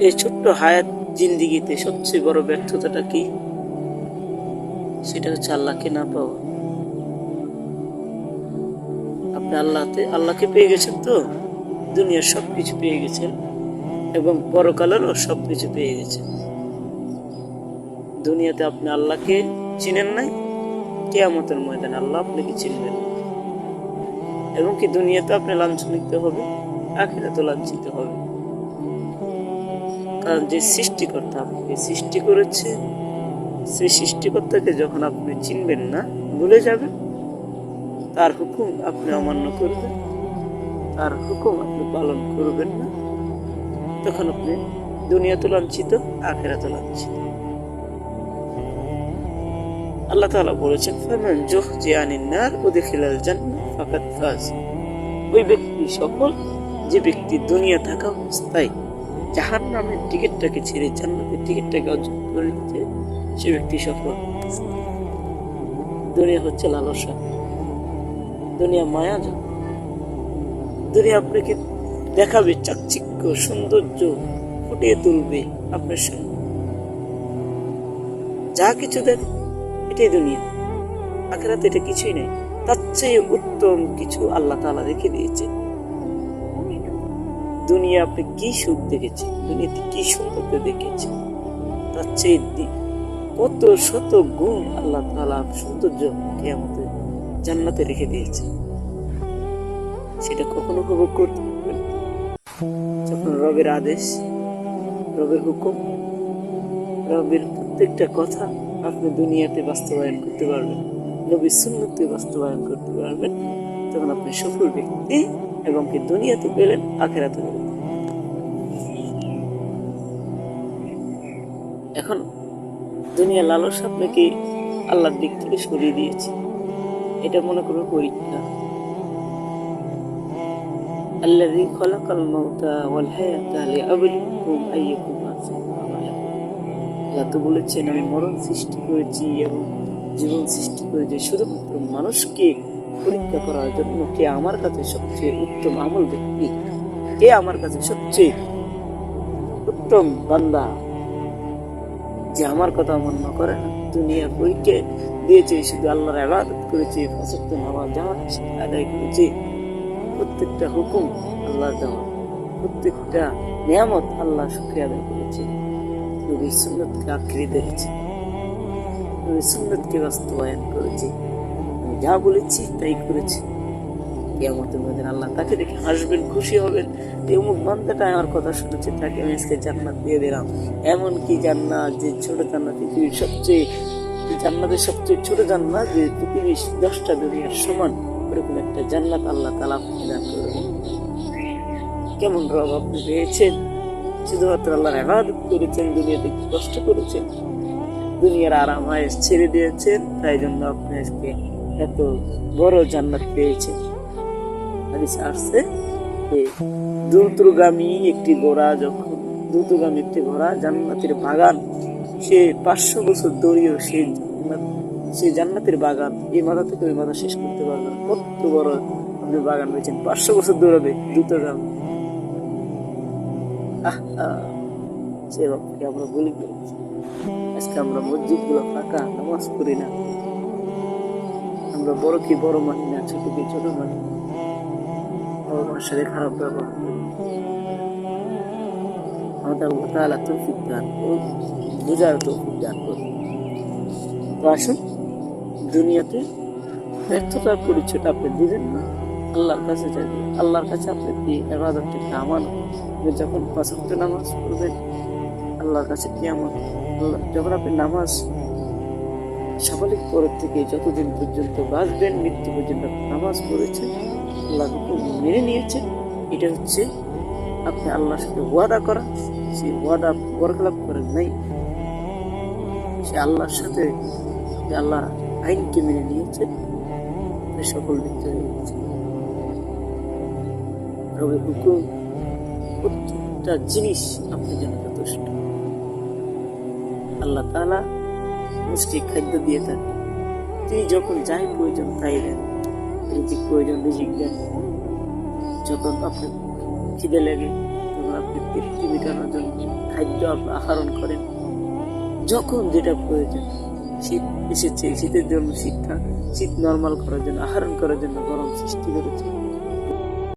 এই ছোট্ট হায়াত জিন্দিগিতে সবচেয়ে বড় ব্যর্থতাটা কি? সেটা হচ্ছে আল্লাহকে না পাওয়া। আপনি আল্লাহতে, আল্লাহকে পেয়ে গেছেন তো? দুনিয়ার সব কিছু পেয়ে গেছেন এবং পরকালেরও সব কিছু পেয়ে গেছেন। দুনিয়াতে আপনি আল্লাহকে চিনেন নাই? কেয়ামতের ময়দানে আল্লাহ আপনাকে চিনবেন। এবং কি দুনিয়াতে আপনি লাঞ্ছনিত হবে আখিরাতে লাঞ্ছিত হবে কারণ যে সৃষ্টিকর্তা আপনাকে সৃষ্টি করেছে, সেই সৃষ্টিকর্তাকে যখন আপনি চিনবেন না, ভুলে যাবেন, তার হুকুম আপনি অমান্য করবেন, তার হুকুম আপনি পালন করবেন না। তখন আপনি দুনিয়াতে লাঞ্ছিত আখেরাতে লাঞ্ছিত। আল্লাহ তাআলা বলেছেন, ফামান জুহজিয়ানিন নার, উদখিলাল জান্নাহ ফাজ। ওই ব্যক্তি সফল যে ব্যক্তি দুনিয়া থাকা অবস্থায় জাহান নামের টিকিটটাকে ছেড়ে জান্নাতের টিকিটটাকে অর্জন করে নিতে সে ব্যক্তি সফল। দুনিয়া হচ্ছে লালসা। দুনিয়া মায়া জান দুনিয়া আপনাকে দেখাবে চাকচিক্য, সৌন্দর্য ফুটিয়ে তুলবে আপনার সামনে। যা কিছু দেখ এটাই দুনিয়া। আখেরাতে এটা কিছুই নেই। তার চেয়ে উত্তম কিছু আল্লাহ তাআলা রেখে দিয়েছে দুনিয়া আপনি কি সুখ দেখেছেন দুনিয়াতে কি সৌন্দর্য দেখেছেন তার চেয়ে কত শত গুণ আল্লাহ তাআলা সৌন্দর্য আমাদের জান্নাতে রেখে দিয়েছে। সেটা কখনো উপভোগ করতে পারবেন যখন রবের আদেশ, রবের হুকুম, রবের প্রত্যেকটা কথা আপনি দুনিয়াতে বাস্তবায়ন করতে পারবেন, নবীর সুন্নতে বাস্তবায়ন করতে পারবেন, তখন আপনি সফল ব্যক্তি এবং কি দুনিয়াতে পেলেন আখেরাতে পেলেন এখন দুনিয়া লালস আপনাকে আল্লাহর দিক থেকে সরিয়ে দিয়েছে এটা মনে করো পরীক্ষা الذي خلق الموت والحياة ليبلوكم أيكم أحسن عملا আল্লাহ তো বলেছেন আমি মরণ সৃষ্টি করেছি এবং জীবন সৃষ্টি করেছি শুধুমাত্র মানুষকে পরীক্ষা করার জন্য কে আমার কাছে সবচেয়ে উত্তম আমল ব্যক্তি? কে আমার কাছে সবচেয়ে উত্তম বান্দা? যে আমার কথা মান্য করে না। দুনিয়া বইকে দিয়েছে, শুধু আল্লাহর আবাদত করেছে ফসক্ত নামাজ জামাত আদায় করেছে। প্রত্যেকটা হুকুম আল্লাহ দেওয়া। প্রত্যেকটা নিয়ামত আল্লাহ শুক্রিয়া আদায় করেছে। নবীর সুন্নতকে আঁকড়ে ধরেছে। নবীর সুন্নতকে বাস্তবায়ন করেছে। যা বলেছি, তাই করেছি। কেয়ামতের মধ্যে আল্লাহ তাকে দেখে হাসবেন, খুশি হবেন। অমুক বান্দাটা আমার কথা শুনেছে, তাকে আমি আজকে জান্নাত দিয়ে দিলাম। এমন কি জান্নাত, যে ছোট জান্নাত, পৃথিবীর সবচেয়ে, জান্নাতের সবচেয়ে ছোট জান্নাত, যে পৃথিবীর দশটা দুনিয়ার সমান, ওরকম একটা জান্নাত আল্লাহ তালা আপনাকে দান করবেন। কেমন রব আপনি পেয়েছেন? শুধুমাত্র আল্লাহর আবাদত করেছেন, দুনিয়াতে কষ্ট করেছেন। দুনিয়ার আরাম আয়েস ছেড়ে দিয়েছেন, তাই জন্য আপনি আজকে এত বড় জান্নাত পেয়েছে। হাদিসে আসছে দ্রুতগামী একটি ঘোড়া যখন দ্রুতগামী একটি ঘোড়া জান্নাতের বাগান, সে পাঁচশো বছর দৌড়িয়েও জান্নাত সেই জান্নাতের বাগান, এই মাথা থেকে ওই মাথা শেষ করতে পারবেন কত বড় আপনি বাগান রয়েছেন পাঁচশো বছর দৌড়াবে, দ্রুতগামী। সে রবকে আমরা বলি, আজকে আমরা মসজিদগুলো ফাঁকা, নামাজ পড়ি না। আমরা বড় কি বড় মানি না, ছোট কি ছোট মানি বাবা মার সাথে খারাপ ব্যবহার করি আমাদের আল্লাহ তাআলা তৌফিক দান বুঝার তৌফিক দান করুন। তো আসুন, দুনিয়াতে ব্যর্থতার পরিচয়টা আপনি দিবেন না। আল্লাহর কাছে যাবেন আল্লাহর কাছে আপনি দিয়ে এবাদতটা আপনি যখন পাঁচ নামাজ পড়বেন, আল্লাহর কাছে কি আমার যখন আপনি নামাজ স্বাভাবিক পরের থেকে যতদিন পর্যন্ত বাঁচবেন, মৃত্যু পর্যন্ত নামাজ পড়েছেন, আল্লাহ মেনে নিয়েছেন। এটা হচ্ছে আপনি আল্লাহর সাথে ওয়াদা করা। সেই ওয়াদা বরখলাপ করেন নাই। সে আল্লাহর সাথে আপনি আল্লাহ আইনকে মেনে নিয়েছেন। সকল ব্যক্তি হয়ে হুকুম প্রত্যেকটা জিনিস আপনার জন্য যথেষ্ট আল্লাহ তালা মানুষকে খাদ্য দিয়ে থাকেন। তিনি যখন যাই প্রয়োজন তাই দেন। রিজিক প্রয়োজন রিজিক দেন। যখন আপনার খিদে লাগে, তখন আপনি বাঁচানোর জন্য খাদ্য আপ- আহরণ করেন। যখন যেটা প্রয়োজন, শীত এসেছে, শীতের জন্য শিক্ষা শীত নর্মাল করার জন্য, আহরণ করার জন্য গরম সৃষ্টি করেছে।